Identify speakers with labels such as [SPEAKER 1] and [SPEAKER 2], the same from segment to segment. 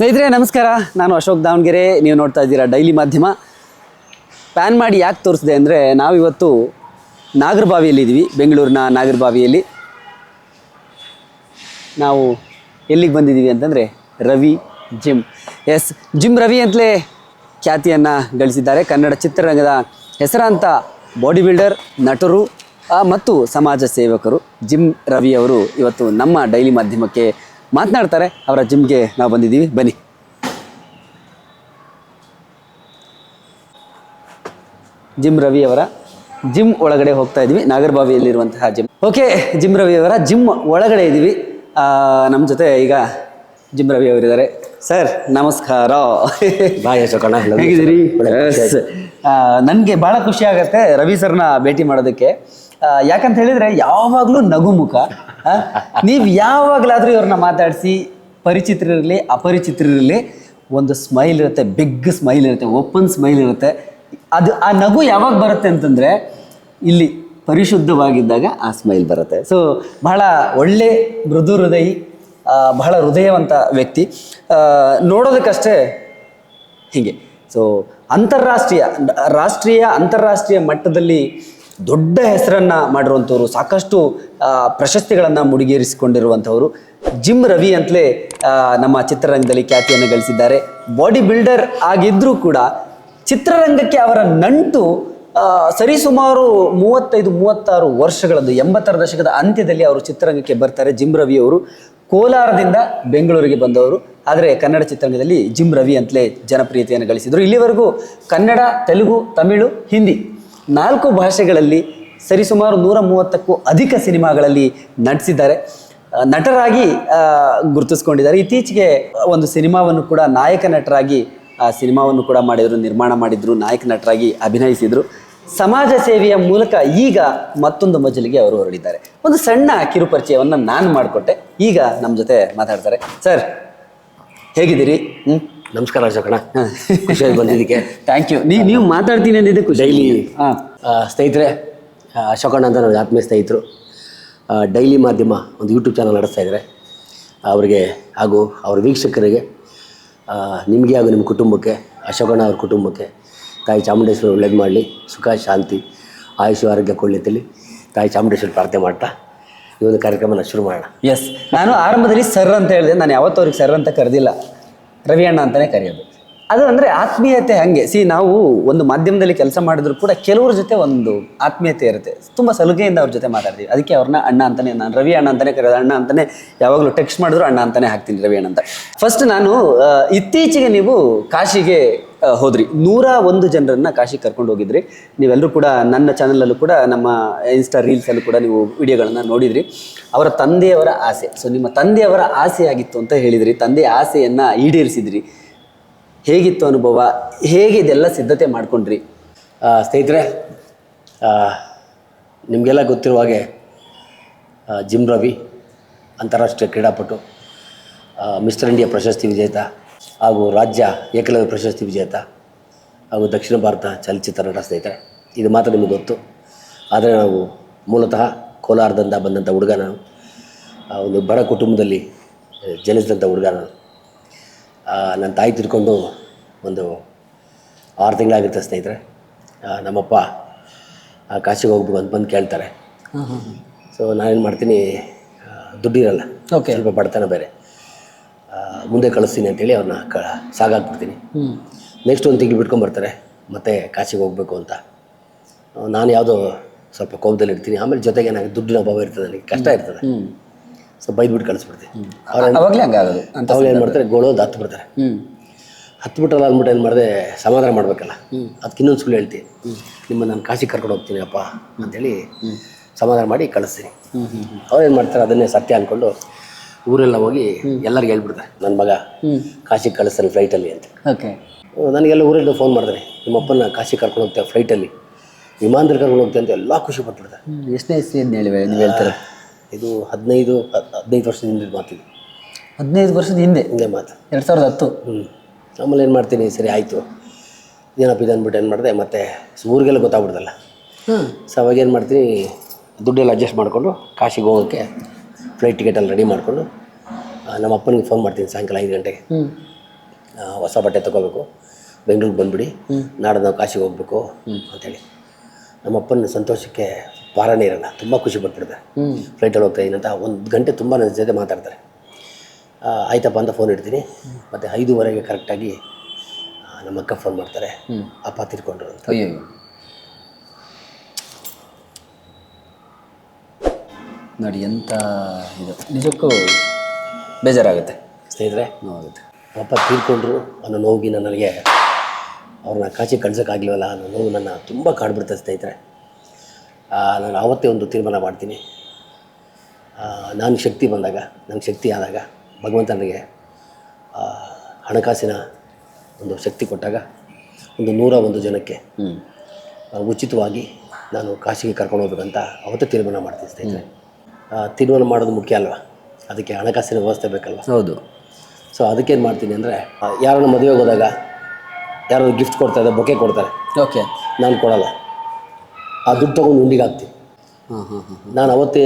[SPEAKER 1] ಸ್ನೇಹಿತರೆ, ನಮಸ್ಕಾರ. ನಾನು ಅಶೋಕ್ ದಾವಣಗೆರೆ. ನೀವು ನೋಡ್ತಾ ಇದ್ದೀರಾ ಡೈಲಿ ಮಾಧ್ಯಮ. ಪ್ಯಾನ್ ಮಾಡಿ ಯಾಕೆ ತೋರಿಸಿದೆ ಅಂದರೆ, ನಾವಿವತ್ತು ನಾಗರಬಾವಿಯಲ್ಲಿದ್ದೀವಿ. ಬೆಂಗಳೂರಿನ ನಾಗರಬಾವಿಯಲ್ಲಿ. ನಾವು ಎಲ್ಲಿಗೆ ಬಂದಿದ್ದೀವಿ ಅಂತಂದರೆ, Ravi gym. Yes, gym Ravi ಅಂತಲೇ ಖ್ಯಾತಿಯನ್ನು ಗಳಿಸಿದ್ದಾರೆ. ಕನ್ನಡ ಚಿತ್ರರಂಗದ ಹೆಸರಾಂತ ಬಾಡಿ ಬಿಲ್ಡರ್ ನಟರು ಮತ್ತು ಸಮಾಜ ಸೇವಕರು ಜಿಮ್ ರವಿ ಅವರು ಇವತ್ತು ನಮ್ಮ ಡೈಲಿ ಮಾಧ್ಯಮಕ್ಕೆ ಮಾತನಾಡ್ತಾರೆ ಅವರ ಜಿಮ್ಗೆ ನಾವು ಬಂದಿದ್ದೀವಿ. ಬನ್ನಿ. ಜಿಮ್ ರವಿ ಅವರ ಜಿಮ್ ಒಳಗಡೆ ಹೋಗ್ತಾ ಇದ್ವಿ ನಾಗರಬಾವಿಯಲ್ಲಿರುವಂತಹ ಜಿಮ್. ಓಕೆ ಜಿಮ್ ರವಿ ಅವರ ಜಿಮ್ ಒಳಗಡೆ ಇದ್ದೀವಿ. ನಮ್ಮ ಜೊತೆ ಈಗ ಜಿಮ್ ರವಿ ಅವರಿದ್ದಾರೆ. ಸರ್ ನಮಸ್ಕಾರ.
[SPEAKER 2] ಬಾಯ್ ಅಶೋಕಣ್ಣ
[SPEAKER 1] ಹೇಗಿದ್ದೀರಿ? ನನಗೆ ಭಾಳ ಖುಷಿ ಆಗುತ್ತೆ ರವಿ ಸರ್ನ ಭೇಟಿ ಮಾಡೋದಕ್ಕೆ. ಯಾಕಂತ ಹೇಳಿದ್ರೆ ಯಾವಾಗಲೂ ನಗುಮುಖ. ನೀವು ಯಾವಾಗಲಾದರೂ ಇವ್ರನ್ನ ಮಾತಾಡಿಸಿ, ಪರಿಚಿತರಿರಲಿ, ಅಪರಿಚಿತರಿರಲಿ, ಒಂದು ಸ್ಮೈಲ್ ಇರುತ್ತೆ ಬಿಗ್ ಸ್ಮೈಲ್ ಇರುತ್ತೆ ಓಪನ್ ಸ್ಮೈಲ್ ಇರುತ್ತೆ. ಅದು ಆ ನಗು ಯಾವಾಗ ಬರುತ್ತೆ ಅಂತಂದರೆ, ಇಲ್ಲಿ ಪರಿಶುದ್ಧವಾಗಿದ್ದಾಗ ಆ ಸ್ಮೈಲ್ ಬರುತ್ತೆ. ಸೊ ಬಹಳ ಒಳ್ಳೆ ಮೃದು ಹೃದಯಿ ಬಹಳ ಹೃದಯವಂತ ವ್ಯಕ್ತಿ. ನೋಡೋದಕ್ಕಷ್ಟೇ ಹೀಗೆ. ಸೊ ಅಂತಾರಾಷ್ಟ್ರೀಯ, ರಾಷ್ಟ್ರೀಯ, ಅಂತಾರಾಷ್ಟ್ರೀಯ ಮಟ್ಟದಲ್ಲಿ ದೊಡ್ಡ ಹೆಸರನ್ನು ಮಾಡಿರುವಂಥವ್ರು, ಸಾಕಷ್ಟು ಪ್ರಶಸ್ತಿಗಳನ್ನು ಮುಡಿಗೇರಿಸಿಕೊಂಡಿರುವಂಥವ್ರು. ಜಿಮ್ ರವಿ ಅಂತಲೇ ನಮ್ಮ ಚಿತ್ರರಂಗದಲ್ಲಿ ಖ್ಯಾತಿಯನ್ನು ಗಳಿಸಿದ್ದಾರೆ. ಬಾಡಿ ಬಿಲ್ಡರ್ ಆಗಿದ್ದರೂ ಕೂಡ ಚಿತ್ರರಂಗಕ್ಕೆ ಅವರ ನಂಟು ಸರಿಸುಮಾರು ಮೂವತ್ತೈದು, ಮೂವತ್ತಾರು ವರ್ಷಗಳದ್ದು, ಎಂಬತ್ತರ ದಶಕದ ಅಂತ್ಯದಲ್ಲಿ ಅವರು ಚಿತ್ರರಂಗಕ್ಕೆ ಬರ್ತಾರೆ, ಜಿಮ್ ರವಿ ಅವರು. ಕೋಲಾರದಿಂದ ಬೆಂಗಳೂರಿಗೆ ಬಂದವರು. ಆದರೆ ಕನ್ನಡ ಚಿತ್ರರಂಗದಲ್ಲಿ ಜಿಮ್ ರವಿ ಅಂತಲೇ ಜನಪ್ರಿಯತೆಯನ್ನು ಗಳಿಸಿದರು. ಇಲ್ಲಿವರೆಗೂ ಕನ್ನಡ, ತೆಲುಗು, ತಮಿಳು, ಹಿಂದಿ ನಾಲ್ಕು ಭಾಷೆಗಳಲ್ಲಿ ಸರಿಸುಮಾರು ನೂರ ಮೂವತ್ತಕ್ಕೂ ಅಧಿಕ ಸಿನಿಮಾಗಳಲ್ಲಿ ನಟಿಸಿದ್ದಾರೆ. ನಟರಾಗಿ ಗುರುತಿಸ್ಕೊಂಡಿದ್ದಾರೆ. ಇತ್ತೀಚೆಗೆ ಒಂದು ಸಿನಿಮಾವನ್ನು ಕೂಡ ನಾಯಕ ನಟರಾಗಿ, ಆ, ಸಿನಿಮಾವನ್ನು ಕೂಡ ಮಾಡಿದರು, ನಿರ್ಮಾಣ ಮಾಡಿದರು, ನಾಯಕ ನಟರಾಗಿ ಅಭಿನಯಿಸಿದರು. ಸಮಾಜ ಸೇವೆಯ ಮೂಲಕ ಈಗ ಮತ್ತೊಂದು ಮಜಲಿಗೆ ಅವರು ಹೊರಡಿದ್ದಾರೆ. ಒಂದು ಸಣ್ಣ ಕಿರುಪರಿಚಯವನ್ನು ನಾನು ಮಾಡಿಕೊಟ್ಟೆ. ಈಗ ನಮ್ಮ ಜೊತೆ ಮಾತಾಡ್ತಾರೆ. ಸರ್, ಹೇಗಿದ್ದೀರಿ? ಹ್ಞೂ
[SPEAKER 2] ನಮಸ್ಕಾರ ಅಶೋಕಣ ಖುಷಿಯಾಗಿ ಬಂದಿದ್ದಕ್ಕೆ.
[SPEAKER 1] ಥ್ಯಾಂಕ್ ಯು ನೀವು ನೀವು ಮಾತಾಡ್ತೀನಿ ಅಂದಿದ್ದೆ
[SPEAKER 2] ಡೈಲಿ ಸ್ನೇಹಿತರೆ ಅಶೋಕಣ್ಣ ಅಂತ ನನ್ನ ಆತ್ಮೀಯ ಸ್ನೇಹಿತರು. ಡೈಲಿ ಮಾಧ್ಯಮ ಒಂದು ಯೂಟ್ಯೂಬ್ ಚಾನಲ್ ನಡೆಸ್ತಾ ಇದ್ದಾರೆ. ಅವರಿಗೆ ಹಾಗೂ ಅವ್ರ ವೀಕ್ಷಕರಿಗೆ ನಿಮಗೆ ಹಾಗೂ ನಿಮ್ಮ ಕುಟುಂಬಕ್ಕೆ ಅಶೋಕಣ್ಣ ಅವ್ರ ಕುಟುಂಬಕ್ಕೆ ತಾಯಿ ಚಾಮುಂಡೇಶ್ವರಿ ಒಳ್ಳೇದು ಮಾಡಲಿ ಸುಖ ಶಾಂತಿ ಆಯುಷ್ಯ ಆರೋಗ್ಯ ಕೊಳ್ಳಿತಲಿ ತಾಯಿ ಚಾಮುಂಡೇಶ್ವರಿ ಪ್ರಾರ್ಥನೆ ಮಾಡ್ತಾ ಈ ಒಂದು ಕಾರ್ಯಕ್ರಮನ ಶುರು ಮಾಡೋಣ.
[SPEAKER 1] ಎಸ್ ನಾನು ಆರಂಭದಲ್ಲಿ ಸರ್ ಅಂತ ಹೇಳಿದೆ. ನಾನು ಯಾವತ್ತೂ ಅವ್ರಿಗೆ ಸರ್ ಅಂತ ಕರೆದಿಲ್ಲ. ರವಿ ಅಣ್ಣ ಅಂತಲೇ ಕರೆಯೋದು. ಅದು ಅಂದರೆ ಆತ್ಮೀಯತೆ ಹಾಗೆ. ಸಿ ನಾವು ಒಂದು ಮಾಧ್ಯಮದಲ್ಲಿ ಕೆಲಸ ಮಾಡಿದ್ರು ಕೂಡ ಕೆಲವ್ರ ಜೊತೆ ಒಂದು ಆತ್ಮೀಯತೆ ಇರುತ್ತೆ. ತುಂಬ ಸಲುಗೆಯಿಂದ ಅವ್ರ ಜೊತೆ ಮಾತಾಡ್ತೀವಿ. ಅದಕ್ಕೆ ಅವ್ರನ್ನ ಅಣ್ಣ ಅಂತಾನೆ, ನಾನು ರವಿ ಅಣ್ಣ ಅಂತಾನೆ ಕರೆಯೋದು. ಅಣ್ಣ ಅಂತಾನೆ ಯಾವಾಗಲೂ ಟೆಕ್ಸ್ಟ್ ಮಾಡಿದ್ರು ಅಣ್ಣ ಅಂತಾನೆ ಹಾಕ್ತೀನಿ ರವಿ ಅಣ್ಣ ಅಂತ. ಫಸ್ಟ್ ನಾನು ಇತ್ತೀಚೆಗೆ ನೀವು ಕಾಶಿಗೆ ಹೋದ್ರಿ. ನೂರ ಒಂದು ಜನರನ್ನ ಕಾಶಿಗೆ ಕರ್ಕೊಂಡು ಹೋಗಿದ್ರಿ. ನೀವೆಲ್ಲರೂ ಕೂಡ ನನ್ನ ಚಾನಲಲ್ಲೂ ಕೂಡ, ನಮ್ಮ ಇನ್ಸ್ಟಾ ರೀಲ್ಸಲ್ಲೂ ಕೂಡ ನೀವು ವಿಡಿಯೋಗಳನ್ನ ನೋಡಿದ್ರಿ. ಅವರ ತಂದೆಯವರ ಆಸೆ. ಸೊ ನಿಮ್ಮ ತಂದೆಯವರ ಆಸೆ ಆಗಿತ್ತು ಅಂತ ಹೇಳಿದ್ರಿ. ತಂದೆಯ ಆಸೆಯನ್ನು ಈಡೇರಿಸಿದ್ರಿ. ಹೇಗಿತ್ತು ಅನುಭವ? ಹೇಗೆ ಇದೆಲ್ಲ ಸಿದ್ಧತೆ ಮಾಡ್ಕೊಂಡ್ರಿ?
[SPEAKER 2] ಸ್ನೇಹಿತರೆ ನಿಮಗೆಲ್ಲ ಗೊತ್ತಿರುವ ಹಾಗೆ ಜಿಮ್ ರವಿ, ಅಂತಾರಾಷ್ಟ್ರೀಯ ಕ್ರೀಡಾಪಟು ಮಿಸ್ಟರ್ ಇಂಡಿಯಾ ಪ್ರಶಸ್ತಿ ವಿಜೇತ ಹಾಗೂ ರಾಜ್ಯ ಏಕಲವ್ಯ ಪ್ರಶಸ್ತಿ ವಿಜೇತ ಹಾಗೂ ದಕ್ಷಿಣ ಭಾರತ ಚಲನಚಿತ್ರ ನಟ ಸ್ನೇಹಿತರೆ ಇದು ಮಾತ್ರ ನಿಮಗೆ ಗೊತ್ತು. ಆದರೆ ನಾವು ಮೂಲತಃ ಕೋಲಾರದಿಂದ ಬಂದಂಥ ಹುಡುಗ ನಾನು ಒಂದು ಬಡ ಕುಟುಂಬದಲ್ಲಿ ಜನಿಸಿದಂಥ ಹುಡುಗ ನಾನು ನನ್ನ ತಾಯಿ ತಿರ್ಕೊಂಡು ಒಂದು ಆರು ತಿಂಗಳಾಗಿರುತ್ತೆ ಸ್ನೇಹಿತರೆ. ನಮ್ಮಪ್ಪ ಕಾಶಿಗೆ ಹೋಗ್ಬೇಕು ಅಂತ ಬಂದು ಕೇಳ್ತಾರೆ. ಸೊ ನಾನೇನು ಮಾಡ್ತೀನಿ ದುಡ್ಡಿರಲ್ಲ.
[SPEAKER 1] ಓಕೆ
[SPEAKER 2] ಸ್ವಲ್ಪ ಬಡತನ ಬೇರೆ. ಮುಂದೆ ಕಳಿಸ್ತೀನಿ ಅಂತೇಳಿ ಅವ್ರನ್ನ ಕ ಸಾಗಾಕ್ಬಿಡ್ತೀನಿ. ನೆಕ್ಸ್ಟ್ ಒಂದು ತಿಂಗಳು ಬಿಟ್ಕೊಂಡು ಬರ್ತಾರೆ ಮತ್ತೆ ಕಾಶಿಗೆ ಹೋಗಬೇಕು ಅಂತ. ನಾನು ಯಾವುದೋ ಸ್ವಲ್ಪ ಕೋಪದಲ್ಲಿ ಇರ್ತೀನಿ ಆಮೇಲೆ ಜೊತೆಗೆ ನನಗೆ ದುಡ್ಡಿನ ಅಭಾವ ಇರ್ತದೆ ನನಗೆ ಕಷ್ಟ ಇರ್ತದೆ. ಸ್ವಲ್ಪ ಬೈದ್ಬಿಟ್ಟು ಕಳಿಸ್ಬಿಡ್ತೀನಿ.
[SPEAKER 1] ಅವಾಗಲೇ ಹಂಗಾಗೋದು ಅಂತ
[SPEAKER 2] ಅವ್ರು ಏನು ಮಾಡ್ತಾರೆ ಗೋಳೋದು ಹತ್ತು ಬಿಡ್ತಾರೆ.
[SPEAKER 1] ಹ್ಞೂ
[SPEAKER 2] ಹತ್ಬಿಟ್ಟಲ್ಲ ಅಂದ್ಬಿಟ್ಟು ಏನು ಮಾಡಿದೆ ಸಮಾಧಾನ ಮಾಡಬೇಕಲ್ಲ. ಅದಕ್ಕೆ ಇನ್ನೊಂದು ಸುಳ್ಳು ಹೇಳ್ತೀನಿ. ನಿಮ್ಮ ನಾನು ಕಾಶಿಗೆ ಕರ್ಕೊಂಡು ಹೋಗ್ತೀನಿ ಅಪ್ಪ ಅಂತೇಳಿ ಸಮಾಧಾನ ಮಾಡಿ ಕಳಿಸ್ತೀನಿ. ಅವ್ರು ಏನು ಮಾಡ್ತಾರೆ ಅದನ್ನೇ ಸತ್ಯ ಅಂದ್ಕೊಂಡು ಊರೆಲ್ಲ ಹೋಗಿ ಎಲ್ಲರಿಗೂ ಹೇಳ್ಬಿಡ್ತಾರೆ ನನ್ನ ಮಗ ಕಾಶಿಗೆ ಕಳಿಸ್ತಾನೆ ಫ್ಲೈಟಲ್ಲಿ ಅಂತ.
[SPEAKER 1] ಓಕೆ.
[SPEAKER 2] ನನಗೆಲ್ಲ ಊರಿಂದ ಫೋನ್ ಮಾಡ್ತಾರೆ ನಿಮ್ಮಪ್ಪನ ಕಾಶಿಗೆ ಕರ್ಕೊಂಡು ಹೋಗ್ತೇವೆ ಫ್ಲೈಟಲ್ಲಿ ವಿಮಾನದಲ್ಲಿ ಕರ್ಕೊಂಡು ಹೋಗ್ತೇವೆ ಅಂತ ಎಲ್ಲ ಖುಷಿ ಪಟ್ಬಿಡ್ತಾರೆ.
[SPEAKER 1] ಎಷ್ಟನೇ ಇಸ್ವಿಯಿಂದ ಹೇಳಿವೆ ನೀವು ಹೇಳ್ತಾರೆ?
[SPEAKER 2] ಇದು ಹದಿನೈದು ಹದಿನೈದು ಹದಿನೈದು ವರ್ಷದಿಂದ ಮಾತಿದೆ
[SPEAKER 1] ಹದಿನೈದು ವರ್ಷದ ಹಿಂದೆ?
[SPEAKER 2] ಹಿಂದೆ ಮಾತು.
[SPEAKER 1] ಎರಡು ಸಾವಿರದ ಹತ್ತು?
[SPEAKER 2] ಹ್ಞೂ ಆಮೇಲೆ ಏನು ಮಾಡ್ತೀನಿ ಸರಿ ಆಯಿತು. ಏನಪ್ಪ ಇದು ಅಂದ್ಬಿಟ್ಟು ಏನು ಮಾಡಿದೆ ಮತ್ತು ಊರಿಗೆಲ್ಲ ಗೊತ್ತಾಗ್ಬಿಡ್ದಲ್ಲ. ಸೊ ಅವಾಗ ಏನು ಮಾಡ್ತೀನಿ ದುಡ್ಡೆಲ್ಲ ಅಡ್ಜಸ್ಟ್ ಮಾಡಿಕೊಂಡು ಕಾಶಿಗೆ ಹೋಗೋಕ್ಕೆ ಫ್ಲೈಟ್ ಟಿಕೆಟಲ್ಲಿ ರೆಡಿ ಮಾಡಿಕೊಂಡು ನಮ್ಮ ಅಪ್ಪನಿಗೆ ಫೋನ್ ಮಾಡ್ತೀನಿ ಸಾಯಂಕಾಲ ಐದು ಗಂಟೆಗೆ. ಹೊಸ ಬಟ್ಟೆ ತಗೋಬೇಕು. ಬೆಂಗಳೂರಿಗೆ ಬಂದುಬಿಡಿ. ನಾಳೆ ನಾವು ಕಾಶಿಗೆ ಹೋಗ್ಬೇಕು ಅಂತೇಳಿ. ನಮ್ಮ ಅಪ್ಪನ ಸಂತೋಷಕ್ಕೆ ಪಾರನೇ ಇರಲ್ಲ ತುಂಬ ಖುಷಿ ಪಟ್ಬಿಡ್ತಾರೆ ಫ್ಲೈಟಲ್ಲಿ ಹೋಗ್ತಾ ಇದ್ದೀನಿ ಅಂತ ಒಂದು ಗಂಟೆ ತುಂಬ ನನ್ನ ಜೊತೆ ಮಾತಾಡ್ತಾರೆ. ಆಯ್ತಪ್ಪ ಅಂತ ಫೋನ್ ಇಡ್ತೀನಿ. ಮತ್ತು ಐದೂವರೆಗೆ ಕರೆಕ್ಟಾಗಿ ನಮ್ಮ ಅಕ್ಕ ಫೋನ್ ಮಾಡ್ತಾರೆ. ಅಪ್ಪ ತಿರ್ಕೊಂಡ್ರು ಅಂತ.
[SPEAKER 1] ನೋಡಿ ಎಂಥ ಇದು. ನಿಜಕ್ಕೂ ಬೇಜಾರಾಗುತ್ತೆ.
[SPEAKER 2] ಸ್ನೇಹಿತರೆ
[SPEAKER 1] ನೋವಾಗುತ್ತೆ.
[SPEAKER 2] ಪಾಪ ತೀರ್ಕೊಂಡ್ರು ಅನ್ನೋ ನೋವಿನ ನನಗೆ ಅವ್ರನ್ನ ಕಾಚಿ ಕಳ್ಸೋಕ್ಕಾಗಲಿವಲ್ಲ ಅನ್ನೋ ನೋವು ನನ್ನ ತುಂಬ ಕಾಡ್ಬಿಡ್ತದೆ ಸ್ನೇಹಿತರೆ. ನಾನು ಆವತ್ತೇ ಒಂದು ತೀರ್ಮಾನ ಮಾಡ್ತೀನಿ. ನಾನು ಶಕ್ತಿ ಬಂದಾಗ ನನಗೆ ಶಕ್ತಿ ಆದಾಗ ಭಗವಂತ ನನಗೆ ಹಣಕಾಸಿನ ಒಂದು ಶಕ್ತಿ ಕೊಟ್ಟಾಗ ಒಂದು ನೂರ ಒಂದು ಜನಕ್ಕೆ
[SPEAKER 1] ಹ್ಞೂ
[SPEAKER 2] ಉಚಿತವಾಗಿ ನಾನು ಕಾಶಿಗೆ ಕರ್ಕೊಂಡು ಹೋಗ್ಬೇಕಂತ ಅವತ್ತೇ ತೀರ್ಮಾನ ಮಾಡ್ತೀನಿ ಸ್ನೇಹಿತರೆ. ತೀರ್ಮಾನ ಮಾಡೋದು ಮುಖ್ಯ ಅಲ್ವಾ? ಅದಕ್ಕೆ ಹಣಕಾಸಿನ ವ್ಯವಸ್ಥೆ ಬೇಕಲ್ಲ
[SPEAKER 1] ಹೌದು.
[SPEAKER 2] ಸೊ ಅದಕ್ಕೇನು ಮಾಡ್ತೀನಿ ಅಂದರೆ ಯಾರನ್ನ ಮದುವೆಗೆ ಹೋದಾಗ ಯಾರೋ ಗಿಫ್ಟ್ ಕೊಡ್ತಾರೆ ಬೊಕೆ ಕೊಡ್ತಾರೆ.
[SPEAKER 1] ಓಕೆ.
[SPEAKER 2] ನಾನು ಕೊಡಲ್ಲ. ಆ ದುಡ್ಡು ತೊಗೊಂಡು ಉಂಡಿಗೆ ಹಾಕ್ತೀನಿ.
[SPEAKER 1] ಹಾಂ ಹಾಂ ಹಾಂ
[SPEAKER 2] ನಾನು ಅವತ್ತೇ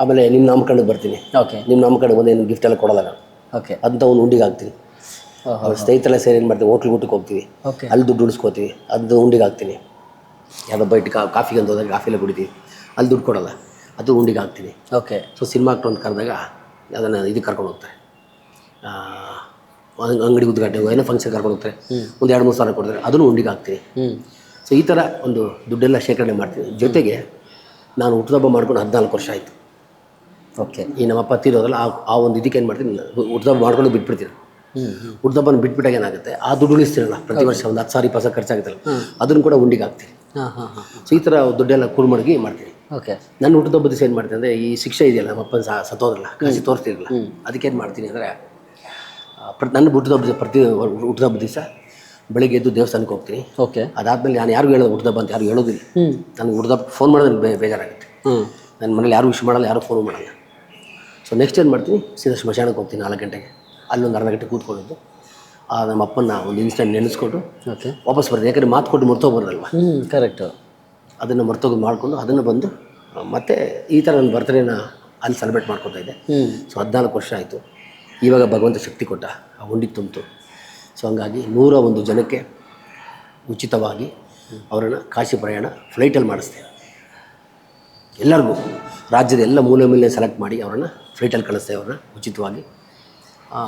[SPEAKER 2] ಆಮೇಲೆ ನಿಮ್ಮ ನಾಮಕರಣಕ್ಕೆ ಬರ್ತೀನಿ.
[SPEAKER 1] ಓಕೆ.
[SPEAKER 2] ನಿಮ್ಮ ನಾಮಕಡೆ ಬಂದು ಏನು ಗಿಫ್ಟ್ ಎಲ್ಲ ಕೊಡಲ್ಲ ನಾನು.
[SPEAKER 1] ಓಕೆ.
[SPEAKER 2] ಅಂತ ಒಂದು ಉಂಡಿಗೆ ಹಾಕ್ತೀನಿ. ಅವ್ರ ಸ್ನೇಹಿತರೆಲ್ಲ ಸೇರಿ ಏನು ಮಾಡ್ತೀವಿ ಹೋಟ್ಲ್ ಊಟಕ್ಕೆ ಹೋಗ್ತೀವಿ.
[SPEAKER 1] ಓಕೆ.
[SPEAKER 2] ಅಲ್ಲಿ ದುಡ್ಡು ಉಳಿಸ್ಕೋತೀವಿ. ಅದು ಉಂಡಿಗೆ ಹಾಕ್ತೀನಿ. ಯಾರೋ ಬೈಟ್ ಕಾ ಕಾಫಿಗೆ ಅಂತ ಹೋದಾಗ ಕಾಫಿಲ್ಲ ಕುಡಿತೀವಿ. ಅಲ್ಲಿ ದುಡ್ಡು ಕೊಡಲ್ಲ. ಅದು ಉಂಡಿಗೆ ಹಾಕ್ತೀನಿ.
[SPEAKER 1] ಓಕೆ.
[SPEAKER 2] ಸೊ ಸಿನಿಮಾ ಅಂತ ಕರೆದಾಗ ಅದನ್ನು ಇದಕ್ಕೆ ಕರ್ಕೊಂಡು ಹೋಗ್ತಾರೆ. ಅಂಗಡಿ ಉದ್ಘಾಟನೆ ಏನೋ ಫಂಕ್ಷನ್ ಕರ್ಕೊಂಡು ಹೋಗ್ತಾರೆ. ಒಂದು ಎರಡು ಮೂರು ಸಾವಿರ ಕೊಡ್ತಾರೆ. ಅದನ್ನು ಉಂಡಿಗೆ ಹಾಕ್ತೀನಿ. ಸೊ ಈ ಥರ ಒಂದು ದುಡ್ಡೆಲ್ಲ ಶೇಖರಣೆ ಮಾಡ್ತೀನಿ. ಜೊತೆಗೆ ನಾನು ಹುಟ್ಟುಹಬ್ಬ ಮಾಡ್ಕೊಂಡು ಹದಿನಾಲ್ಕು ವರ್ಷ ಆಯಿತು.
[SPEAKER 1] ಓಕೆ
[SPEAKER 2] ಈ ನಮ್ಮಪ್ಪ ತೀರೋದ್ರಲ್ಲ ಆ ಆ ಒಂದು ಇದಕ್ಕೆ ಏನು ಮಾಡ್ತೀನಿ? ಹುಟ್ಟುಹಬ್ಬ ಮಾಡ್ಕೊಂಡು ಬಿಟ್ಬಿಡ್ತೀನಿ. ಹುಟ್ಟುಹಬ್ಬನ ಬಿಟ್ಬಿಟ್ಟಾಗ ಏನಾಗುತ್ತೆ? ಆ ದುಡ್ಡು ಉಳಿಸ್ತೀರಲ್ಲ ಪ್ರತಿ ವರ್ಷ ಒಂದು ಹತ್ತು ಸಾವಿರ ಇಪ್ಪತ್ತು ಸಾವಿರ ಖರ್ಚಾಗುತ್ತಲ್ಲ ಅದನ್ನು ಕೂಡ ಉಂಡಿಗೆ ಹಾಕ್ತೀನಿ.
[SPEAKER 1] ಹಾಂ ಹಾಂ ಹಾಂ
[SPEAKER 2] ಸೊ ಈ ಥರ ದುಡ್ಡೆಲ್ಲ ಕೂಲ್ ಮಡಗಿ ಮಾಡ್ತೀನಿ.
[SPEAKER 1] ಓಕೆ
[SPEAKER 2] ನನ್ನ ಹುಟ್ಟುಹಬ್ಬದ ದಿವಸ ಏನು ಮಾಡ್ತೀನಿ ಅಂದರೆ ಈ ಶಿಕ್ಷೆ ಇದೆಯಲ್ಲ ನಮ್ಮಪ್ಪನ ಸಹ ಸತ್ತೋದ್ರಲ್ಲ ಕಾಸಿ ತೋರಿಸ್ತಿರಲ್ಲ ಅದಕ್ಕೆ ಏನು ಮಾಡ್ತೀನಿ ಅಂದರೆ ನನ್ನ ಹುಟ್ಟುಹಬ್ಬದ ದಿವಸ ಪ್ರತಿ ಹುಟ್ಟುಹಬ್ಬದ ದಿವಸ ಬೆಳಿಗ್ಗೆ ಎದ್ದು ದೇವಸ್ಥಾನಕ್ಕೆ ಹೋಗ್ತೀನಿ.
[SPEAKER 1] ಓಕೆ
[SPEAKER 2] ಅದಾದಮೇಲೆ ನಾನು ಯಾರಿಗೂ ಹೇಳೋದು ಹುಟ್ಟುಹಬ್ಬ ಅಂತ ಯಾರು ಹೇಳೋದಿಲ್ಲ.
[SPEAKER 1] ನಾನು
[SPEAKER 2] ನನಗೆ ಹುಟ್ಟುಹಬ್ಬ ಫೋನ್ ಮಾಡೋದು ನನಗೆ ಬೇ ಬೇಜಾರಾಗುತ್ತೆ.
[SPEAKER 1] ಹ್ಞೂ
[SPEAKER 2] ನನ್ನ ಮನೇಲಿ ಯಾರು ವಿಶ್ ಮಾಡಲ್ಲ ಯಾರು ಫೋನ್ ಮಾಡಲ್ಲ. ಸೊ ನೆಕ್ಸ್ಟ್ ಏನು ಮಾಡ್ತೀನಿ ಸೀದಾ ಸ್ಮಶಾನಕ್ಕೆ ಹೋಗ್ತೀನಿ ನಾಲ್ಕು ಗಂಟೆಗೆ. ಅಲ್ಲೊಂದು ಅರ್ಧ ಗಂಟೆ ಕೂತ್ಕೊಂಡಿದ್ದು ಆ ನಮ್ಮ ಅಪ್ಪನ ಒಂದು ಇನ್ಸ್ಟೆಂಟ್ ನೆನೆಸ್ಕೊಂಡು
[SPEAKER 1] ಓಕೆ
[SPEAKER 2] ವಾಪಸ್ ಬರ್ತೀನಿ ಯಾಕಂದರೆ ಮಾತು ಕೊಟ್ಟು ಮರ್ತೋಗ್ಬಾರ್ದಲ್ವ
[SPEAKER 1] ಕರೆಕ್ಟು
[SPEAKER 2] ಅದನ್ನು ಮರ್ತೋಗಿ ಮಾಡಿಕೊಂಡು ಅದನ್ನು ಬಂದು ಮತ್ತೆ ಈ ಥರ ನನ್ನ ಬರ್ತ್ಡೇನ ಅಲ್ಲಿ ಸೆಲೆಬ್ರೇಟ್ ಮಾಡ್ಕೊತಾ ಇದ್ದೆ. ಸೊ ಹದಿನಾಲ್ಕು ವರ್ಷ ಆಯಿತು. ಇವಾಗ ಭಗವಂತ ಶಕ್ತಿ ಕೊಟ್ಟ ಆ ಉಂಡಿ ತುಂಬಿತು ಸೊ ಹಂಗಾಗಿ ನೂರ ಒಂದು ಜನಕ್ಕೆ ಉಚಿತವಾಗಿ ಅವರನ್ನು ಕಾಶಿ ಪ್ರಯಾಣ ಫ್ಲೈಟಲ್ಲಿ ಮಾಡಿಸ್ದೆ. ಎಲ್ಲರಿಗೂ ರಾಜ್ಯದ ಎಲ್ಲ ಮೂಲೆ ಮೂಲೆ ಸೆಲೆಕ್ಟ್ ಮಾಡಿ ಅವರನ್ನು ಫ್ಲೈಟಲ್ಲಿ ಕಳಿಸ್ದೆ ಅವ್ರನ್ನ ಉಚಿತವಾಗಿ.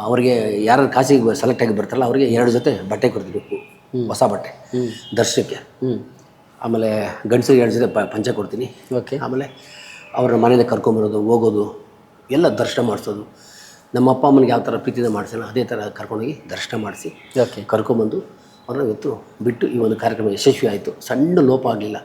[SPEAKER 2] ಅವರಿಗೆ ಯಾರು ಕಾಶಿಗೆ ಸೆಲೆಕ್ಟ್ ಆಗಿ ಬರ್ತಾರಲ್ಲ ಅವರಿಗೆ ಎರಡು ಜೊತೆ ಬಟ್ಟೆ ಕೊಡ್ತೀವಿ ಹೊಸ ಬಟ್ಟೆ. ದರ್ಶಕ್ಕೆ
[SPEAKER 1] ಹ್ಞೂ
[SPEAKER 2] ಆಮೇಲೆ ಗಂಡಸರಿಗೆ ಎರಡು ಜೊತೆ ಪ- ಪಂಚ ಕೊಡ್ತೀನಿ.
[SPEAKER 1] ಓಕೆ
[SPEAKER 2] ಆಮೇಲೆ ಅವ್ರನ್ನ ಮನೆಯಿಂದ ಕರ್ಕೊಂಬರೋದು ಹೋಗೋದು ಎಲ್ಲ ದರ್ಶನ ಮಾಡಿಸೋದು. ನಮ್ಮ ಅಪ್ಪ ಅಮ್ಮನಿಗೆ ಯಾವ ಥರ ಪ್ರೀತಿಯಿಂದ ಮಾಡಿಸಲ್ಲ ಅದೇ ಥರ ಕರ್ಕೊಂಡೋಗಿ ದರ್ಶನ ಮಾಡಿಸಿ
[SPEAKER 1] ಓಕೆ
[SPEAKER 2] ಕರ್ಕೊಂಬಂದು ಅವ್ರನ್ನ ಇವತ್ತು ಬಿಟ್ಟು ಈ ಒಂದು ಕಾರ್ಯಕ್ರಮ ಯಶಸ್ವಿ ಆಯಿತು. ಸಣ್ಣ ಲೋಪ ಆಗಲಿಲ್ಲ.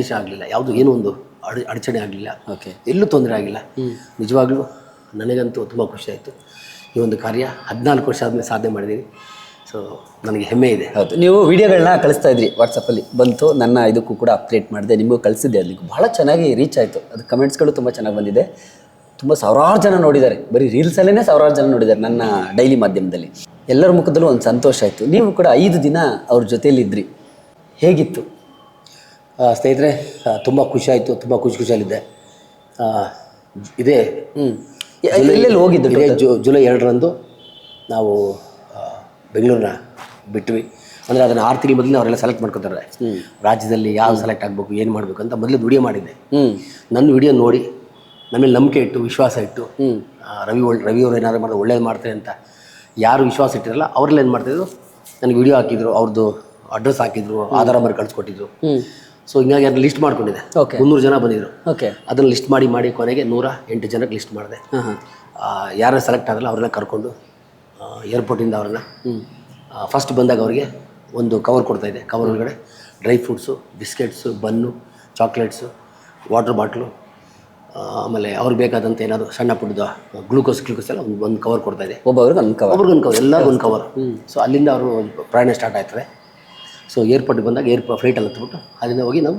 [SPEAKER 2] ದೇಶ ಆಗಲಿಲ್ಲ ಯಾವುದು ಏನೋ ಒಂದು ಅಡ ಅಡಚಣೆ ಆಗಲಿಲ್ಲ.
[SPEAKER 1] ಓಕೆ
[SPEAKER 2] ಎಲ್ಲೂ ತೊಂದರೆ ಆಗಿಲ್ಲ. ನಿಜವಾಗ್ಲೂ ನನಗಂತೂ ತುಂಬ ಖುಷಿ ಆಯಿತು. ಈ ಒಂದು ಕಾರ್ಯ ಹದಿನಾಲ್ಕು ವರ್ಷ ಆದಮೇಲೆ ಸಾಧನೆ ಮಾಡಿದ್ದೀನಿ ಸೊ ನನಗೆ ಹೆಮ್ಮೆ ಇದೆ.
[SPEAKER 1] ಹೌದು. ನೀವು ವಿಡಿಯೋಗಳನ್ನ ಕಳಿಸ್ತಾ ಇದ್ರಿ ವಾಟ್ಸಪ್ಪಲ್ಲಿ ಬಂತು ನನ್ನ ಇದಕ್ಕೂ ಕೂಡ ಅಪ್ಡೇಟ್ ಮಾಡಿದೆ ನಿಮಗೂ ಕಳಿಸಿದ್ದೆ ಅಲ್ಲಿಗೂ ಭಾಳ ಚೆನ್ನಾಗಿ ರೀಚ್ ಆಯಿತು. ಅದು ಕಮೆಂಟ್ಸ್ಗಳು ತುಂಬ ಚೆನ್ನಾಗಿ ಬಂದಿದೆ. ತುಂಬ ಸಾವಿರಾರು ಜನ ನೋಡಿದ್ದಾರೆ. ಬರೀ ರೀಲ್ಸಲ್ಲೇ ಸಾವಿರಾರು ಜನ ನೋಡಿದ್ದಾರೆ ನನ್ನ ಡೈಲಿ ಮಾಧ್ಯಮದಲ್ಲಿ. ಎಲ್ಲರ ಮುಖದಲ್ಲೂ ಒಂದು ಸಂತೋಷ ಆಯಿತು. ನೀವು ಕೂಡ ಐದು ದಿನ ಅವ್ರ ಜೊತೆಯಲ್ಲಿದ್ದಿರಿ ಹೇಗಿತ್ತು?
[SPEAKER 2] ಸ್ನೇಹಿತರೆ ತುಂಬ ಖುಷಿ ಆಯಿತು ತುಂಬ ಖುಷಿ ಖುಷಿಯಲ್ಲಿದ್ದೆ. ಇದೇ
[SPEAKER 1] ಹ್ಞೂ ಎಲ್ಲೆಲ್ಲಿ ಹೋಗಿದ್ದು
[SPEAKER 2] ಇದೇ ಜು ಜುಲೈ ಎರಡರಂದು ನಾವು ಬೆಂಗಳೂರನ್ನ ಬಿಟ್ವಿ. ಅಂದರೆ ಅದನ್ನು ಆರು ತಿಂಗಳ ಮೊದಲು ಅವರೆಲ್ಲ ಸೆಲೆಕ್ಟ್ ಮಾಡ್ಕೊತಾರೆ. ರಾಜ್ಯದಲ್ಲಿ ಯಾವ ಸೆಲೆಕ್ಟ್ ಆಗಬೇಕು ಏನು ಮಾಡಬೇಕು ಅಂತ ಮೊದಲು ವಿಡಿಯೋ ಮಾಡಿದ್ದೆ.
[SPEAKER 1] ಹ್ಞೂ
[SPEAKER 2] ನನ್ನ ವಿಡಿಯೋ ನೋಡಿ ನಮಗೆ ನಂಬಿಕೆ ಇಟ್ಟು ವಿಶ್ವಾಸ ಇಟ್ಟು
[SPEAKER 1] ಹ್ಞೂ
[SPEAKER 2] ರವಿ ಒಳ್ಳೆ ರವಿ ಅವರು ಏನಾದ್ರು ಮಾಡೋದು ಒಳ್ಳೇದು ಮಾಡ್ತಾರೆ ಅಂತ ಯಾರು ವಿಶ್ವಾಸ ಇಟ್ಟಿರಲ್ಲ ಅವರೆಲ್ಲ ಏನು ಮಾಡ್ತಿದ್ರು? ನನಗೆ ವಿಡಿಯೋ ಹಾಕಿದ್ರು ಅವ್ರದ್ದು ಅಡ್ರೆಸ್ ಹಾಕಿದ್ರು ಆಧಾರ ನಂಬರ್ ಕಳಿಸ್ಕೊಟ್ಟಿದ್ರು. ಸೊ ಹಿಂಗಾಗಿ ಅದನ್ನ ಲಿಸ್ಟ್ ಮಾಡ್ಕೊಂಡಿದ್ದೆ.
[SPEAKER 1] ಓಕೆ
[SPEAKER 2] ಮುನ್ನೂರು ಜನ ಬಂದಿದ್ರು.
[SPEAKER 1] ಓಕೆ
[SPEAKER 2] ಅದನ್ನ ಲಿಸ್ಟ್ ಮಾಡಿ ಮಾಡಿ ಕೊನೆಗೆ ನೂರ ಎಂಟು ಜನಕ್ಕೆ ಲಿಸ್ಟ್ ಮಾಡಿದೆ. ಯಾರು ಸೆಲೆಕ್ಟ್ ಆಗಲ್ಲ ಅವ್ರನ್ನ ಕರ್ಕೊಂಡು ಏರ್ಪೋರ್ಟಿಂದ ಅವ್ರನ್ನ.
[SPEAKER 1] ಹ್ಞೂ
[SPEAKER 2] ಫಸ್ಟ್ ಬಂದಾಗ ಅವರಿಗೆ ಒಂದು ಕವರ್ ಕೊಡ್ತಾಯಿದ್ದೆ ಕವರ್ ಒಳಗಡೆ dry fruits biscuits bun chocolates water bottle ಆಮೇಲೆ ಅವ್ರಿಗೆ ಬೇಕಾದಂಥ ಏನಾದರೂ ಸಣ್ಣ ಪುಟ್ಟದ ಗ್ಲೂಕೋಸ್ ಗ್ಲೂಕೋಸ್ ಎಲ್ಲ ಒಂದು ಒಂದು ಕವರ್ ಇದೆ
[SPEAKER 1] ಒಬ್ಬೊಬ್ರಿಗೆ ಒಂದು ಕವರ್
[SPEAKER 2] ಒಬ್ರಿಗೊಂದು ಕವರ್ ಎಲ್ಲರಿಗೊಂದು ಕವರ್ ಸೊ ಅಲ್ಲಿಂದ ಅವರು ಪ್ರಯಾಣ ಸ್ಟಾರ್ಟ್ ಆಯ್ತದೆ. ಸೊ ಏರ್ಪೋರ್ಟ್ ಬಂದಾಗ ಏರ್ಪೋ ಫ್ಲೈಟಲ್ಲಿ ಹತ್ಬಿಟ್ಟು ಅಲ್ಲಿಂದ ಹೋಗಿ ನಾವು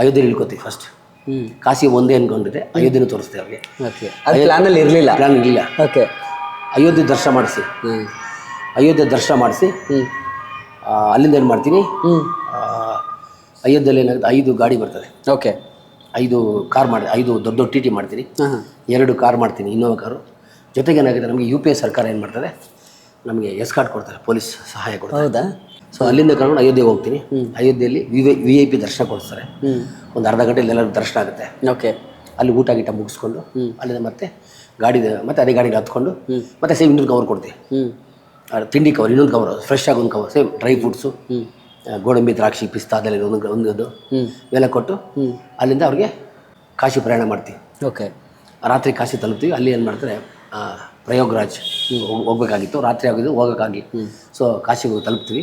[SPEAKER 2] ಅಯೋಧ್ಯೆ ಇಳ್ಕೊತೀವಿ ಫಸ್ಟ್
[SPEAKER 1] ಹ್ಞೂ
[SPEAKER 2] ಕಾಶಿ ಒಂದೇ ಅನ್ಕೊಂಡಿದ್ದೆ ಅಯೋಧ್ಯೆನೂ ತೋರಿಸ್ತೇವೆ ಅವ್ರಿಗೆ.
[SPEAKER 1] ಓಕೆ ಅದು ಪ್ಲಾನಲ್ಲಿ ಇರಲಿಲ್ಲ?
[SPEAKER 2] ಪ್ಲಾನ್ ಇಲ್ಲ
[SPEAKER 1] ಓಕೆ
[SPEAKER 2] ಅಯೋಧ್ಯೆ ದರ್ಶನ ಮಾಡಿಸಿ.
[SPEAKER 1] ಹ್ಞೂ
[SPEAKER 2] ಅಯೋಧ್ಯೆ ದರ್ಶನ ಮಾಡಿಸಿ
[SPEAKER 1] ಹ್ಞೂ
[SPEAKER 2] ಅಲ್ಲಿಂದ ಏನು ಮಾಡ್ತೀನಿ? ಅಯೋಧ್ಯೆಯಲ್ಲಿ ಏನಾಗುತ್ತೆ ಐದು ಗಾಡಿ ಬರ್ತದೆ.
[SPEAKER 1] ಓಕೆ
[SPEAKER 2] ಐದು ಕಾರ್ ಮಾಡಿ ಐದು ದೊಡ್ಡ ದೊಡ್ಡ ಟಿ ಟಿ ಮಾಡ್ತೀನಿ. ಎರಡು ಕಾರ್ ಮಾಡ್ತೀನಿ ಇನ್ನೋವಾ ಕಾರು. ಜೊತೆಗೆ ಏನಾಗಿದೆ ನಮಗೆ ಯು ಪಿ ಎ ಸರ್ಕಾರ ಏನು ಮಾಡ್ತಾರೆ ನಮಗೆ ಎಸ್ ಕಾರ್ಡ್ ಕೊಡ್ತಾರೆ ಪೊಲೀಸ್ ಸಹಾಯ ಕೊಡ್ತಾರೆ.
[SPEAKER 1] ಹೌದಾ?
[SPEAKER 2] ಸೊ ಅಲ್ಲಿಂದ ಕರ್ಕೊಂಡು ಅಯೋಧ್ಯೆಗೆ ಹೋಗ್ತೀನಿ. ಅಯೋಧ್ಯೆಯಲ್ಲಿ ವಿ ಐ ಪಿ ದರ್ಶನ ಕೊಡಿಸ್ತಾರೆ ಒಂದು ಅರ್ಧ ಗಂಟೆ ಎಲ್ಲರೂ ದರ್ಶನ ಆಗುತ್ತೆ.
[SPEAKER 1] ಓಕೆ.
[SPEAKER 2] ಅಲ್ಲಿ ಊಟ ಗೀಟ ಮುಗಿಸ್ಕೊಂಡು ಅಲ್ಲಿಂದ ಮತ್ತೆ ಗಾಡಿ ಮತ್ತೆ ಅದೇ ಗಾಡಿಗೆ ಹತ್ಕೊಂಡು ಮತ್ತೆ ಸೇಮ್ ಇನ್ನೊಂದು ಕವರ್ ಕೊಡ್ತೀವಿ ತಿಂಡಿ ಕವರ್ ಇನ್ನೊಂದು ಕವರ್ ಫ್ರೆಶ್ ಆಗಿ ಒಂದು ಕವರ್ ಸೇಮ್ ಡ್ರೈ ಫ್ರೂಟ್ಸು ಗೋಡಂಬಿ ದ್ರಾಕ್ಷಿ ಪಿಸ್ತಾ ಅದೆಲ್ಲ ಒಂದು ಒಂದು ಇವೆಲ್ಲ ಕೊಟ್ಟು ಅಲ್ಲಿಂದ ಅವ್ರಿಗೆ ಕಾಶಿ ಪ್ರಯಾಣ ಮಾಡ್ತೀವಿ
[SPEAKER 1] ಓಕೆ.
[SPEAKER 2] ರಾತ್ರಿ ಕಾಶಿ ತಲುಪ್ತೀವಿ. ಅಲ್ಲಿ ಏನು ಮಾಡ್ತಾರೆ ಪ್ರಯೋಗರಾಜ್ ಪ್ರಯಾಗ್ರಾಜ್ ಹೋಗ್- ಹೋಗ್ಬೇಕಾಗಿತ್ತು. ರಾತ್ರಿ ಆಗಿದ್ದು ಹೋಗೋಕ್ಕಾಗಿ. ಸೊ ಕಾಶಿಗೆ ತಲುಪ್ತೀವಿ.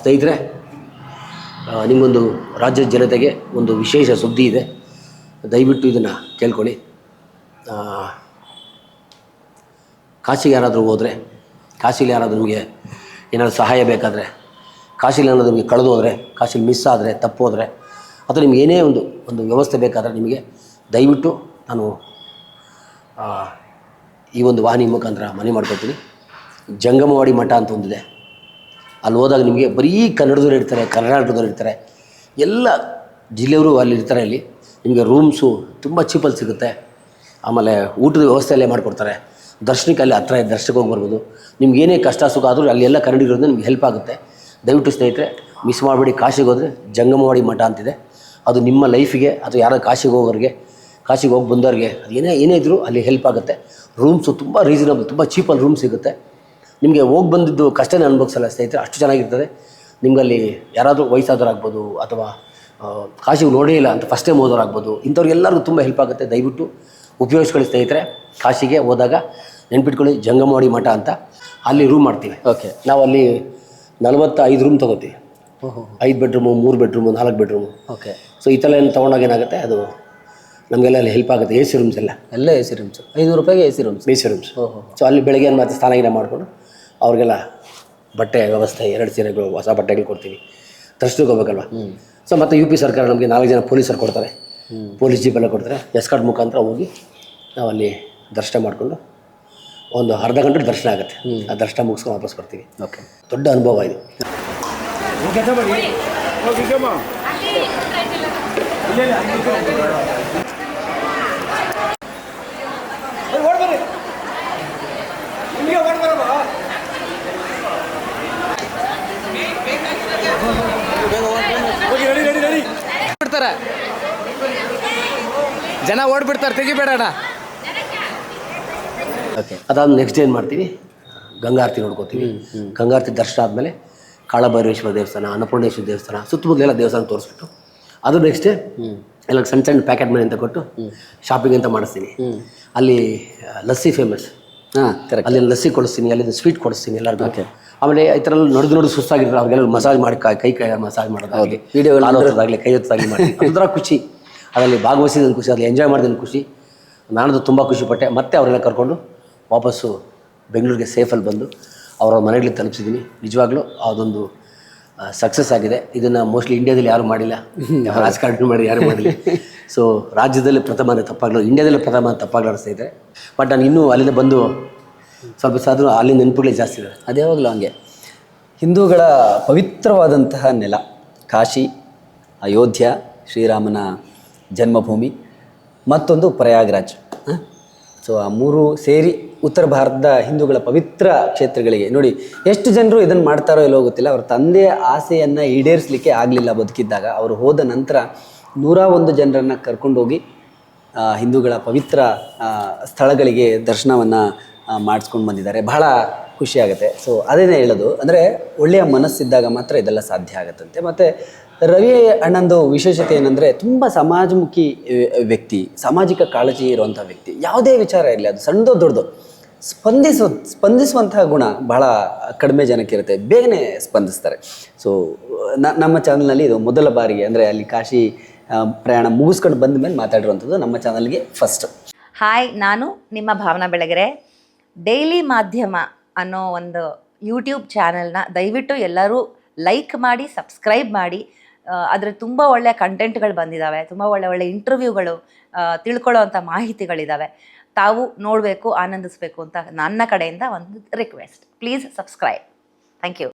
[SPEAKER 2] ಸ್ನೇಹಿತರೆ ನಿಮ್ಮೊಂದು ರಾಜ್ಯದ ಜನತೆಗೆ ಒಂದು ವಿಶೇಷ ಸುದ್ದಿ ಇದೆ. ದಯವಿಟ್ಟು ಇದನ್ನು ಕೇಳ್ಕೊಳ್ಳಿ. ಕಾಶಿಗೆ ಯಾರಾದರೂ ಹೋದರೆ, ಕಾಶಿಲಿ ಯಾರಾದರೂ ನಿಮಗೆ ಏನಾದರೂ ಸಹಾಯ ಬೇಕಾದರೆ, ಕಾಶಿಲಿ ಏನಾದರೂ ನಿಮಗೆ ಕಳೆದು ಹೋದರೆ, ಕಾಶಿಲಿ ಮಿಸ್ ಆದರೆ ತಪ್ಪೋದ್ರೆ ಅಥವಾ ನಿಮ್ಗೆ ಏನೇ ಒಂದು ಒಂದು ವ್ಯವಸ್ಥೆ ಬೇಕಾದರೆ ನಿಮಗೆ, ದಯವಿಟ್ಟು ನಾನು ಈ ಒಂದು ವಾಹಿನಿ ಮುಖಾಂತರ ಮನೆ ಮಾಡ್ಕೊತೀನಿ ಜಂಗಮವಾಡಿ ಮಠ ಅಂತ ಒಂದಿದೆ. ಅಲ್ಲಿ ಹೋದಾಗ ನಿಮಗೆ ಬರೀ ಕನ್ನಡದವ್ರು ಇರ್ತಾರೆ, ಕರ್ನಾಟಕದವ್ರು ಇರ್ತಾರೆ. ಎಲ್ಲ ಜಿಲ್ಲೆಯವರು ಅಲ್ಲಿ ಇರ್ತಾರೆ ಅಲ್ಲಿ ನಿಮಗೆ ರೂಮ್ಸು ತುಂಬ ಚೀಪಲ್ಲಿ ಸಿಗುತ್ತೆ. ಆಮೇಲೆ ಊಟದ ವ್ಯವಸ್ಥೆ ಅಲ್ಲೇ ಮಾಡಿಕೊಡ್ತಾರೆ. ದರ್ಶನಕ್ಕೆ ಅಲ್ಲಿ ಹತ್ರ ದರ್ಶನಕ್ಕೆ ಹೋಗಿ ಬರ್ಬೋದು. ನಿಮ್ಗೆ ಏನೇ ಕಷ್ಟ ಸುಖ ಆದರೂ ಅಲ್ಲಿ ಎಲ್ಲ ಕನ್ನಡಿಗರಿಂದ ನಿಮ್ಗೆ ಹೆಲ್ಪ್ ಆಗುತ್ತೆ. ದಯವಿಟ್ಟು ಸ್ನೇಹಿತರೆ ಮಿಸ್ ಮಾಡಬೇಡಿ. ಕಾಶಿಗೆ ಹೋದರೆ ಜಂಗಮವಾಡಿ ಮಠ ಅಂತಿದೆ. ಅದು ನಿಮ್ಮ ಲೈಫಿಗೆ ಅಥವಾ ಯಾರೋ ಕಾಶಿಗೆ ಹೋಗೋರಿಗೆ, ಕಾಶಿಗೆ ಹೋಗಿ ಬಂದವ್ರಿಗೆ ಏನೇ ಏನೇ ಇದ್ದರೂ ಅಲ್ಲಿ ಹೆಲ್ಪ್ ಆಗುತ್ತೆ. ರೂಮ್ಸು ತುಂಬ ರೀಸನಬಲ್ ತುಂಬ ಚೀಪಲ್ಲಿ ರೂಮ್ ಸಿಗುತ್ತೆ. ನಿಮಗೆ ಹೋಗಿ ಬಂದಿದ್ದು ಕಷ್ಟನೇ ಅನುಭವಿಸಲ್ಲ ಸ್ನೇಹಿತರೆ ಅಷ್ಟು ಚೆನ್ನಾಗಿರ್ತದೆ. ನಿಮ್ಮಲ್ಲಿ ಯಾರಾದರೂ ವಯಸ್ಸಾದವರಾಗ್ಬೋದು ಅಥವಾ ಕಾಶಿಗೆ ನೋಡೇ ಇಲ್ಲ ಅಂತ ಫಸ್ಟ್ ಟೈಮ್ ಹೋದವರಾಗ್ಬೋದು ಇಂಥವ್ರಿಗೆಲ್ಲರಿಗೂ ತುಂಬ ಹೆಲ್ಪ್ ಆಗುತ್ತೆ. ದಯವಿಟ್ಟು ಉಪಯೋಗಿಸ್ಕೊಳ್ಳಿ ಸ್ನೇಹಿತರೆ ಕಾಶಿಗೆ ಹೋದಾಗ ನೆನ್ಪಿಟ್ಕೊಳ್ಳಿ ಜಂಗಮವಾಡಿ ಮಠ ಅಂತ. ಅಲ್ಲಿ ರೂಮ್ ಮಾಡ್ತೀವಿ.
[SPEAKER 1] ಓಕೆ
[SPEAKER 2] ನಾವು ಅಲ್ಲಿ ನಲವತ್ತೈದು ರೂಮ್ ತೊಗೋತೀವಿ.
[SPEAKER 1] ಓಹೋ.
[SPEAKER 2] ಐದು ಬೆಡ್ರೂಮು ಮೂರು ಬೆಡ್ರೂಮು ನಾಲ್ಕು ಬೆಡ್ರೂಮು
[SPEAKER 1] ಓಕೆ
[SPEAKER 2] ಸೊ ಈ ಥರ ಏನು ತೊಗೊಂಡಾಗ ಏನಾಗುತ್ತೆ? ಅದು ನಮಗೆಲ್ಲ ಅಲ್ಲಿ ಹೆಲ್ಪ್ ಆಗುತ್ತೆ. ಎ ಸಿ ರೂಮ್ಸ್ ಎಲ್ಲ.
[SPEAKER 1] ಎಲ್ಲ ಎ ಸಿ ರೂಮ್ಸ್ ಐನೂರು ರೂಪಾಯಿಗೆ A C rooms
[SPEAKER 2] A C rooms
[SPEAKER 1] ಓಹೋ.
[SPEAKER 2] ಸೊ ಅಲ್ಲಿ ಬೆಳಗ್ಗೆ ಏನು ಮತ್ತೆ ಸ್ನಾನ ಗಿನ ಮಾಡಿಕೊಂಡು ಅವ್ರಿಗೆಲ್ಲ ಬಟ್ಟೆ ವ್ಯವಸ್ಥೆ ಎರಡು ಸೀರೆಗಳು ಹೊಸ ಬಟ್ಟೆಗಳು ಕೊಡ್ತೀವಿ ದರ್ಶನಕ್ಕೆ ಹೋಗ್ಬೇಕಲ್ವ ಸೊ ಮತ್ತು ಯು ಪಿ ಸರ್ಕಾರ ನಮಗೆ ನಾಲ್ಕು ಜನ ಪೊಲೀಸರು ಕೊಡ್ತಾರೆ. ಪೊಲೀಸ್ ಜೀಪೆಲ್ಲ ಕೊಡ್ತಾರೆ ಕೊಡ್ತಾರೆ. ಎಸ್ಕಾರ್ಟ್ ಮುಖಾಂತರ ಹೋಗಿ ನಾವು ಅಲ್ಲಿ ದರ್ಶನ ಮಾಡಿಕೊಂಡು ಒಂದು ಅರ್ಧ ಗಂಟೆ ದರ್ಶನ ಆಗುತ್ತೆ. ಆ ದರ್ಶನ ಮುಗಿಸ್ಕೊಂಡು ವಾಪಸ್ ಬರ್ತೀವಿ.
[SPEAKER 1] ಓಕೆ
[SPEAKER 2] ದೊಡ್ಡ ಅನುಭವ ಇದು
[SPEAKER 3] ಹೋಗಿದ್ದಮ್ಮ ಓಡ್ಬರ್ರಿ ನಿಮಗೆ ಓಡ್ಬರಮ್ಮ ಹೋಗಿ ರೆಡಿ ರೆಡಿ ರೆಡಿ
[SPEAKER 4] ಬಿಡ್ತಾರೆ ಜನ ಓಡ್ಬಿಡ್ತಾರೆ ತೆಗಿಬೇಡಣ
[SPEAKER 1] ಓಕೆ
[SPEAKER 2] ಅದಾದ ನೆಕ್ಸ್ಟ್ ಏನು ಮಾಡ್ತೀವಿ? ಗಂಗಾರತಿ ನೋಡ್ಕೋತೀವಿ. ಗಂಗಾರತಿ ದರ್ಶನ ಆದಮೇಲೆ ಕಾಳಭೈರೇಶ್ವರ ದೇವಸ್ಥಾನ ಅನ್ನಪೂರ್ಣೇಶ್ವರ ದೇವಸ್ಥಾನ ಸುತ್ತಮುತ್ತಲೆಲ್ಲ ದೇವಸ್ಥಾನ ತೋರಿಸ್ಬಿಟ್ಟು ಅದು ನೆಕ್ಸ್ಟ್ ಎಲ್ಲ ಸಣ್ಣ ಸಣ್ಣ ಪ್ಯಾಕೆಟ್ ಮನೆ ಅಂತ ಕೊಟ್ಟು ಶಾಪಿಂಗ್ ಅಂತ ಮಾಡಿಸ್ತೀನಿ. ಅಲ್ಲಿ ಲಸ್ಸಿ ಫೇಮಸ್
[SPEAKER 1] ಹಾಂ
[SPEAKER 2] ಅಲ್ಲಿ ಲಸ್ಸಿ ಕೊಡಿಸ್ತೀನಿ ಅಲ್ಲಿಂದ ಸ್ವೀಟ್ ಕೊಡಿಸ್ತೀನಿ ಎಲ್ಲರಿಗೂ. ಆಮೇಲೆ ಈ ಥರ ನಡೆದು ನಡೆದು ಸುಸ್ತಾಗಿರ್ತಾರೆ ಅವ್ರಿಗೆಲ್ಲ ಮಸಾಜ್ ಮಾಡಿ ಕೈ ಕೈ ಮಸಾಜ್ ಮಾಡೋದಾಗಲಿ
[SPEAKER 1] ವಿಡಿಯೋಗಳು
[SPEAKER 2] ಎಲ್ಲ ಹೊತ್ತದಾಗಲಿ ಕೈ ಹೊತ್ತಾಗಲಿ ಮಾಡಿ. ಒಂಥರ ಖುಷಿ. ಅದರಲ್ಲಿ ಭಾಗವಹಿಸಿದ ಖುಷಿ ಅಲ್ಲಿ ಎಂಜಾಯ್ ಮಾಡಿದ ಖುಷಿ. ನಾನದು ತುಂಬ ಖುಷಿ ಪಟ್ಟೆ ಮತ್ತೆ ಅವರೆಲ್ಲ ಕರ್ಕೊಂಡು ವಾಪಸ್ಸು ಬೆಂಗಳೂರಿಗೆ ಸೇಫಲ್ಲಿ ಬಂದು ಅವರ ಮನೆಗಳಿಗೆ ತಲುಪಿಸಿದ್ದೀನಿ ನಿಜವಾಗ್ಲೂ ಅದೊಂದು ಸಕ್ಸಸ್ ಆಗಿದೆ. ಇದನ್ನು ಮೋಸ್ಟ್ಲಿ ಇಂಡಿಯಾದಲ್ಲಿ ಯಾರು ಮಾಡಿಲ್ಲ. ರಾಜಕಾರಣ ಮಾಡಿ ಯಾರು ಮಾಡಿಲ್ಲ. ಸೊ ರಾಜ್ಯದಲ್ಲಿ ಪ್ರಥಮ ಅಂದರೆ ತಪ್ಪಾಗಲು ಇಂಡಿಯಾದಲ್ಲಿ ಪ್ರಥಮ ತಪ್ಪಾಗಲು ಇದೆ ಬಟ್ ನಾನು ಇನ್ನೂ ಅಲ್ಲಿಂದ ಬಂದು ಸ್ವಲ್ಪ ಸಾದರೂ ಅಲ್ಲಿ ನೆನಪುಗಳೇ ಜಾಸ್ತಿ ಇದೆ
[SPEAKER 1] ಯಾವಾಗಲೂ ಹಂಗೆ. ಹಿಂದೂಗಳ ಪವಿತ್ರವಾದಂತಹ ನೆಲ, ಕಾಶಿ, ಅಯೋಧ್ಯ, ಶ್ರೀರಾಮನ ಜನ್ಮಭೂಮಿ, ಮತ್ತೊಂದು ಪ್ರಯಾಗ್ರಾಜ್. ಸೊ ಆ ಮೂರು ಸೇರಿ ಉತ್ತರ ಭಾರತದ ಹಿಂದೂಗಳ ಪವಿತ್ರ ಕ್ಷೇತ್ರಗಳಿಗೆ, ನೋಡಿ, ಎಷ್ಟು ಜನರು ಇದನ್ನು ಮಾಡ್ತಾರೋ ಇಲ್ಲೋ ಗೊತ್ತಿಲ್ಲ, ಅವ್ರ ತಂದೆಯ ಆಸೆಯನ್ನು ಈಡೇರಿಸಲಿಕ್ಕೆ ಆಗಲಿಲ್ಲ ಬದುಕಿದ್ದಾಗ. ಅವರು ಹೋದ ನಂತರ ನೂರ ಒಂದು ಜನರನ್ನು ಕರ್ಕೊಂಡೋಗಿ ಹಿಂದೂಗಳ ಪವಿತ್ರ ಸ್ಥಳಗಳಿಗೆ ದರ್ಶನವನ್ನು ಮಾಡಿಸ್ಕೊಂಡು ಬಂದಿದ್ದಾರೆ. ಬಹಳ ಖುಷಿ ಆಗುತ್ತೆ. ಸೊ ಅದೇನೇ ಹೇಳೋದು, ಅಂದರೆ ಒಳ್ಳೆಯ ಮನಸ್ಸಿದ್ದಾಗ ಮಾತ್ರ ಇದೆಲ್ಲ ಸಾಧ್ಯ ಆಗುತ್ತಂತೆ. ಮತ್ತು ರವಿ ಅಣ್ಣಂದು ವಿಶೇಷತೆ ಏನಂದರೆ ತುಂಬ ಸಮಾಜಮುಖಿ ವ್ಯಕ್ತಿ, ಸಾಮಾಜಿಕ ಕಾಳಜಿ ಇರುವಂಥ ವ್ಯಕ್ತಿ. ಯಾವುದೇ ವಿಚಾರ ಇರಲಿ, ಅದು ಸಣ್ಣದೋ ದೊಡ್ಡದು. ಸ್ಪಂದಿಸೋ, ಸ್ಪಂದಿಸುವಂತಹ ಗುಣ ಬಹಳ ಕಡಿಮೆ ಜನಕ್ಕಿರುತ್ತೆ ಬೇಗನೆ ಸ್ಪಂದಿಸ್ತಾರೆ. ಸೊ ನಮ್ಮ ಚಾನಲ್ನಲ್ಲಿ ಇದು ಮೊದಲ ಬಾರಿಗೆ, ಅಂದರೆ ಅಲ್ಲಿ ಕಾಶಿ ಪ್ರಯಾಣ ಮುಗಿಸ್ಕೊಂಡು ಬಂದ ಮೇಲೆ ಮಾತಾಡಿರುವಂಥದ್ದು ನಮ್ಮ ಚಾನಲ್ಗೆ ಫಸ್ಟ್
[SPEAKER 5] ಹಾಯ್ ನಾನು ನಿಮ್ಮ ಭಾವನಾ ಬೆಳಗೆರೆ. ಡೈಲಿ ಮಾಧ್ಯಮ ಅನ್ನೋ ಒಂದು ಯೂಟ್ಯೂಬ್ ಚಾನೆಲ್ನ ದಯವಿಟ್ಟು ಎಲ್ಲರೂ ಲೈಕ್ ಮಾಡಿ, ಸಬ್ಸ್ಕ್ರೈಬ್ ಮಾಡಿ. ಅದರ ತುಂಬ ಒಳ್ಳೆಯ ಕಂಟೆಂಟ್ಗಳು ಬಂದಿದ್ದಾವೆ ತುಂಬ ಒಳ್ಳೆ ಒಳ್ಳೆ ಇಂಟರ್ವ್ಯೂಗಳು ತಿಳ್ಕೊಳ್ಳೋ ಅಂಥ ಮಾಹಿತಿಗಳಿದ್ದಾವೆ ತಾವು ನೋಡಬೇಕು, ಆನಂದಿಸಬೇಕು ಅಂತ ನನ್ನ ಕಡೆಯಿಂದ ಒಂದು request please subscribe thank you